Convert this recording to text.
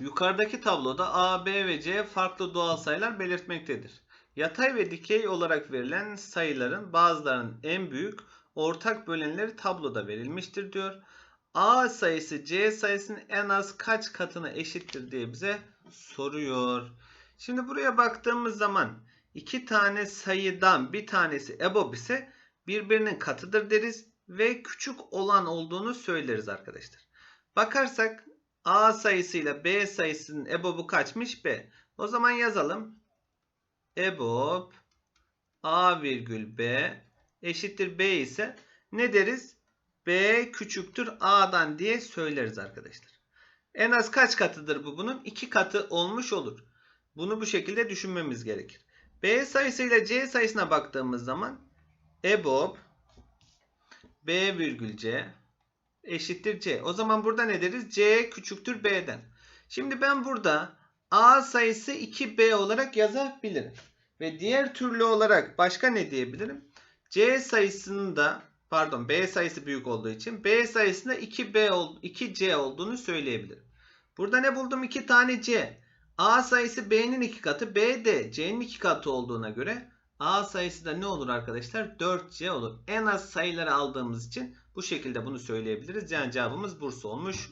Yukarıdaki tabloda A, B ve C farklı doğal sayılar belirtmektedir. Yatay ve dikey olarak verilen sayıların bazılarının en büyük ortak bölenleri tabloda verilmiştir diyor. A sayısı C sayısının en az kaç katına eşittir diye bize soruyor. Şimdi buraya baktığımız zaman iki tane sayıdan bir tanesi EBOB ise birbirinin katıdır deriz ve küçük olan olduğunu söyleriz arkadaşlar. Bakarsak A sayısıyla B sayısının EBOB'u kaçmış? B. O zaman yazalım. EBOB A virgül B eşittir B ise ne deriz? B küçüktür A'dan diye söyleriz arkadaşlar. En az kaç katıdır bu bunun? 2 katı olmuş olur. Bunu bu şekilde düşünmemiz gerekir. B sayısıyla C sayısına baktığımız zaman EBOB B virgül C eşittir C. O zaman burada ne deriz? C küçüktür B'den. Şimdi ben burada A sayısı 2B olarak yazabilirim. Ve diğer türlü olarak başka ne diyebilirim? C sayısının da pardon B sayısı büyük olduğu için B sayısında 2B ol- 2C olduğunu söyleyebilirim. Burada ne buldum? 2 tane C. A sayısı B'nin 2 katı, B de C'nin 2 katı olduğuna göre A sayısı da ne olur arkadaşlar? 4C olur. En az sayıları aldığımız için bu şekilde bunu söyleyebiliriz. Yani cevabımız Bursa olmuş